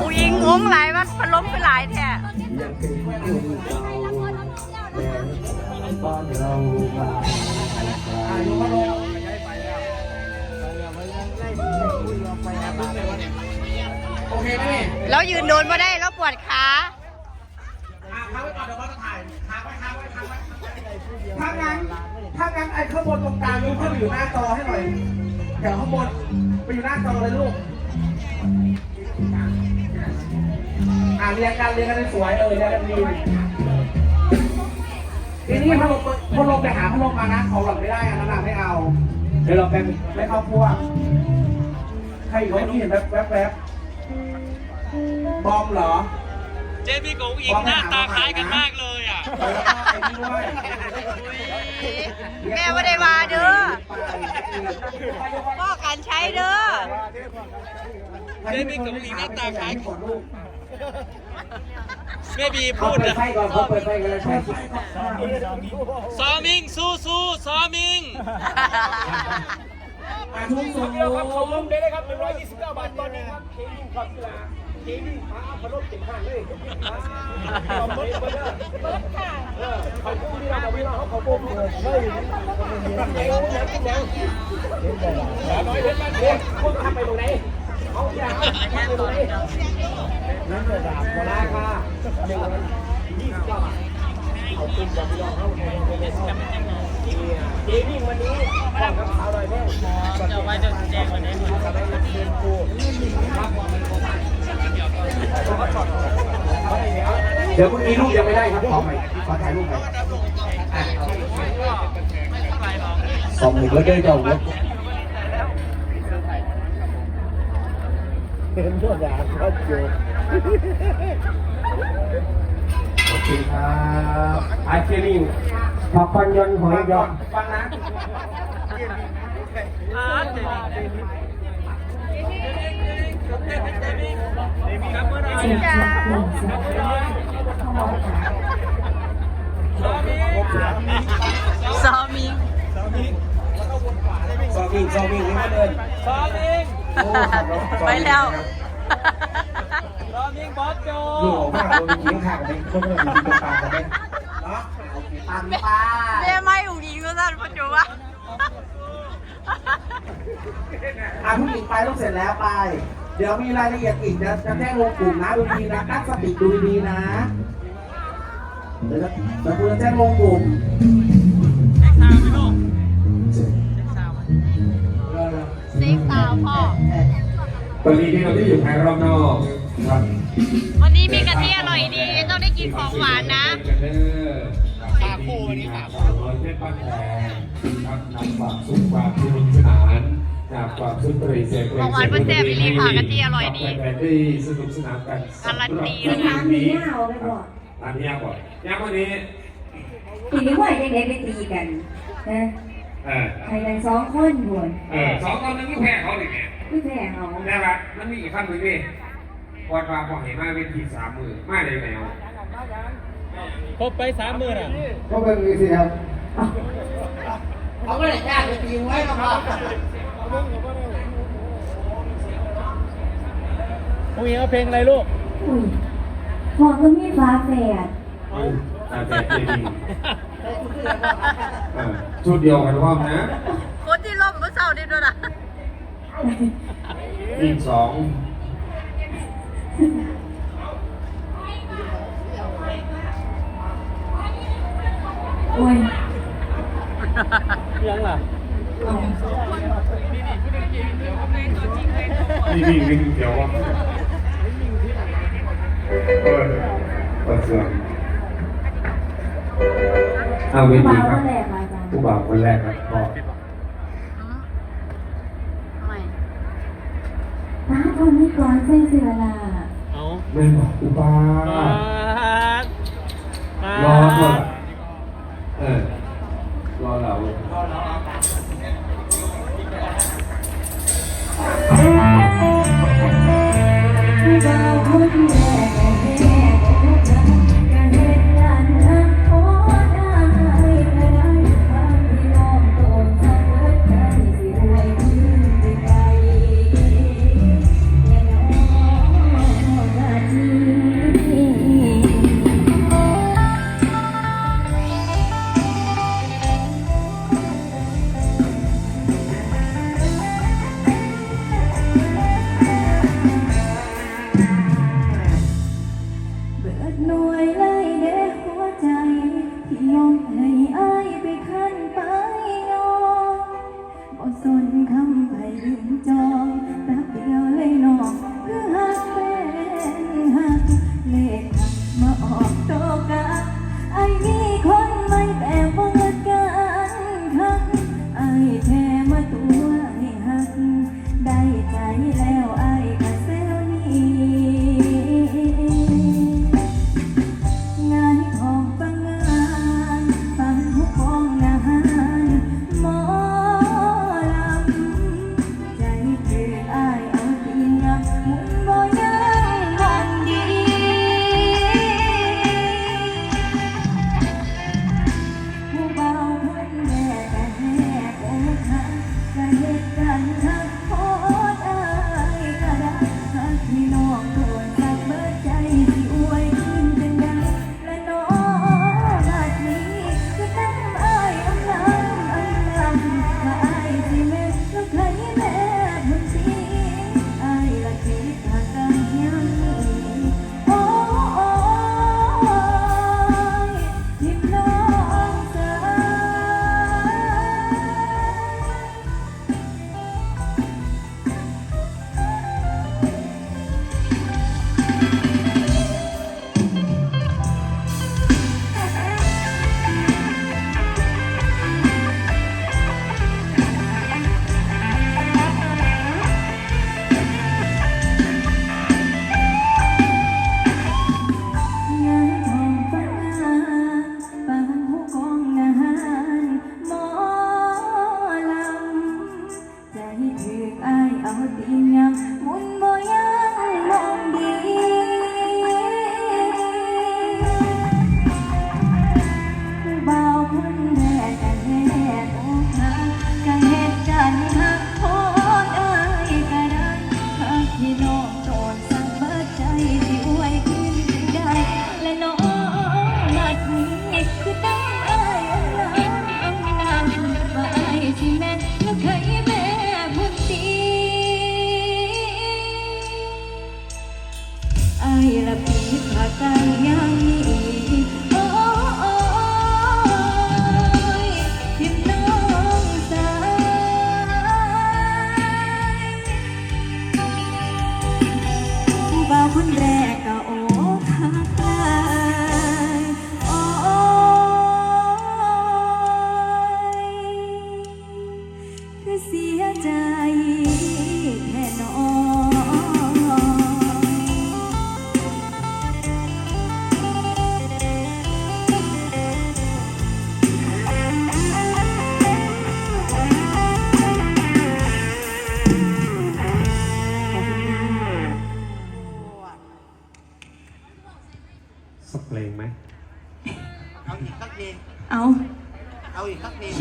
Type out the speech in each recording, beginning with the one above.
กูยิงงงหลายมันพล้มไปหลายแท้แล้วยืนโดนมาได้แล้วปวดขาถ้างั้นถ้างั้นไอ้ข้างบนตรงกลางยกขึ้นอยู่หน้าจอให้หน่อยแถวข้างบนไปอยู่หน้าจอเลยลูก อะเรียงกันเรียงกันสวยเออเรียงกันดีทีนี้พอลงพอลงไปหาพอลงมานะของหล่อนไม่ได้อันนั้นไม่เอา เดี๋ยวเราไปไม่เข้าพวกใครอยู่ที่เห็นแวบแวบแวบบอมเหรอ เจมี่กับอุ้งอิงหน้าตาคล้ายกันมากเลยอะเออแล้วก็ไอ้นี่ด้วยแม่ไม่ได้มาเด้อพ่อการใช้เด้อเจมี่กับอุ้งอิงหน้าตาคล้ายก่อนลูกแม่บีเขาพูดเปิดนะไฟก่อนเขาเปิดไฟกันเลยใช่ซอมิงสู้สู้ซอมิงอาทุ่งสูงครับเขาล้มได้เลยครับ129บาทตอนนี้ครับเควิ่งความกีฬา เควิ่งมาพนมเต็มห้างเลยขอบคุณค่ะเขาพูดที่เราไม่เราเขาเขาพูดเลยเฮ้ยเอ้ยยังยังยังน้อยเด็ดมาเด็ดคนทำไปตรงไหนเขาที่ร้านทำไปตรงไหนนั่นจะด่าโคราชค่ะหนึ่งยี่สิบเก้าบาทเอาตุ้มกับพี่น้องเขาเควิ่งวันนี้ฟังกับสาวหน่อยแม่จะไว้จะแจ้งวันนี้จะได้รับเชิญครูครับ เดี๋ยวพรุ่งนี้ลูกยังไม่ได้ครับขอใหม่ขอถ่ายรูปใหม่สองหนึ่งก็ได้เจ้าเว้ยเป็นตัวอย่างเขาเจอโอเคครับไอเจลิงผักปันยนหอยยอนฟังนะ จ้าซอมิงซอมิงซอมิงนี่มาเลยซอมิงโอ้ขับรถซอไปแล้วนะครับซอมิงบอสโจลูกออกมาโดนยิงข้างกันคนอื่นยิงตามกันไหมเนาะโอเคตามป้าแม่ไม่อุ๋งอิงก็สั่นปัจจุบันอะผู้หญิงไปต้องเสร็จแล้วไป เดี๋ยวมีรายละเอียดอีกจะจะแจ้งลงกลุ่มนะดูดีนะตั้งสติดูดีๆนะเดี๋ยวจะเดี๋ยวคุณจะแจ้งลงกลุ่มซิกสาวพ่อ ตอนนี้ที่เราที่อยู่ภายรอบนอกครับวันนี้มีกะทิอร่อยดี ต้องได้กินของหวานนะ ปลาคู่วันนี้ปลาคู่ร้อยเพชรบ้านแพงครับนำความสุขความสนุกสนาน จากความสุนทรีเสียงเพลงของหวานเป็นแซ่บอีหลีค่ะกะทิอร่อยดีแฟนๆได้สนุกสนานกันการันตีสำหเลยรับนะนี้เอาไปก่อนอันนี้ยากกว่ายากกว่านี้ตีไม่ไหวยังไงไปตีกันนะเออใครกันสองคนบวนเออสองคนนึงก็แพ้เขาเลยเนี่ยไม่แพ้เขาแน่ปะมันมีอีกขั้นหนึ่งนี่วัดวาบอกเห็นมาเวทีสามมือมาเลยแนวครบไปสามหมื่นอะก็เป็นอย่างนี้สิครับ เขาไม่ได้จ้างไปตีไว้ครับ อุ้งอิงเอาเพลงอะไรลูกอุ้ยพอก็มีฟ้าแฝดอาจารย์เจดีเออชุดเดียวกันว่านะคนที่ล่มเมื่อเช้านี่ด้วยนะอีกสองโอ้ยยังล่ะเอา นี่นี่นี่เดียวว่าเออเปิดเสียงเอาเวฟ้าทีคก็รับแหลกมาจ้ะผู้บ่าวคนแรกครับก็ไม่ฟ้าคนนี้ก่อนใส่เสื้อลาเอาไม่บอกอุปาปาดปาดรอก่อน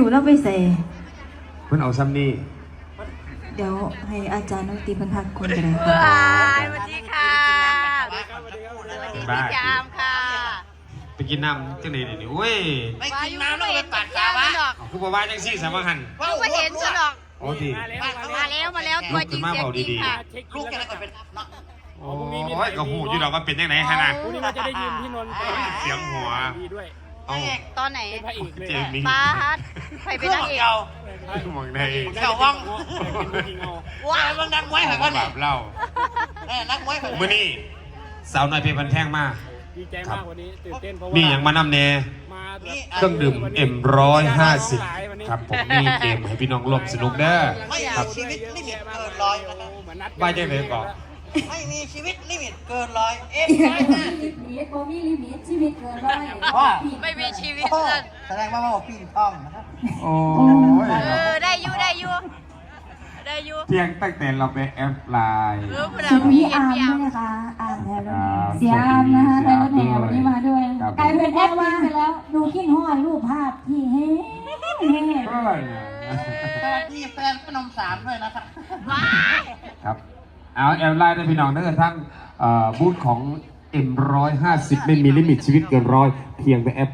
อีกสักเพลงคิวเราไปใส่มันเอาซ้ำนี่เดี๋ยวให้อาจารย์น้องตีเพันพักคนกันเลยค่ะว้ายสวัสดีค่ะสวัสดีพี่จามค่ะไปกินน้ำจังไหนนี่โอ้ยไม่กินน้ำแล้วไปปัดกาวะดอกเอาคือบอกว่าจังซี่สามังหันลูกก็เห็นซะดอกโอ้ดีมาแล้วมาแล้วตัวจริงเสียงจริงค่ะลูกแกแล้วก็เป็นเนาะโอ้ยก็หูอยู่ดอกว่าเป็นยังไงฮะนะพรุ่งนี้มันจะได้ยินพี่นนท์ไปเสียงหัวดีด้วย เอาตอนไหนเป็นพระเอกเลยเจมี่ป้าฮัทใครเคเป็นรื่องนางเอกเก่ามองได้เก่าวังเป็นจริงเอาว้าวมันนักมวยเหรอวะแบเนี่ยบเล่าเออนักมวยเหรอมื่อนี้สาวน้อยเพชรพันแท่งมาก ดีใจมากวันนี้ตื่นเต้นเพราะว่ามีอย่างมานำแน่มาแบบเครื่องดื่มเอ็มร้อยห้าสิบครับผมมีเกมให้พี่น้องร่วมสนุกเด้อ ไม่ครัมีบชีวิตลิมิตเกินร้อยนะครับ เหมือนนัดบ้านจังไหนก่อน ไม่มีชีวิตลิมิตเกินร้อยเอ็มร้อยห้าสิบลิมิตบ่มีลิมิตชีวิตเกินร้อยพ่อไม่มีชีวิตโอ้เลยแสดงว่าว่าปีนท่องนะครับโอ้ยเออได้อยู่ได้อยู่ได้อยู่เพียงตั้งแต่เราไปแอปไลน์เออพวกสเราวัสมีดีเห็นอาร์มพี่ด้อาวยมนะคะอาร์มแทนครับเสียอาร์มนะคะสแต่วัละสดีแถววันนี้มาด้วยครับกลายเป็นแอดมินไปแล้วดูกิ้งห้อยรูปภาพที่เฮ้เฮ้เพื่อนสวัสดีแฟนขนมสามด้วยนะครับว้ายครับ เอาแอลไลน์ได้พี่น้องนั่นคือทั้งเอ่อบูธของ M150 ไม่มีลิมิตชีวิตเกินร้อยเพียงแต่แอป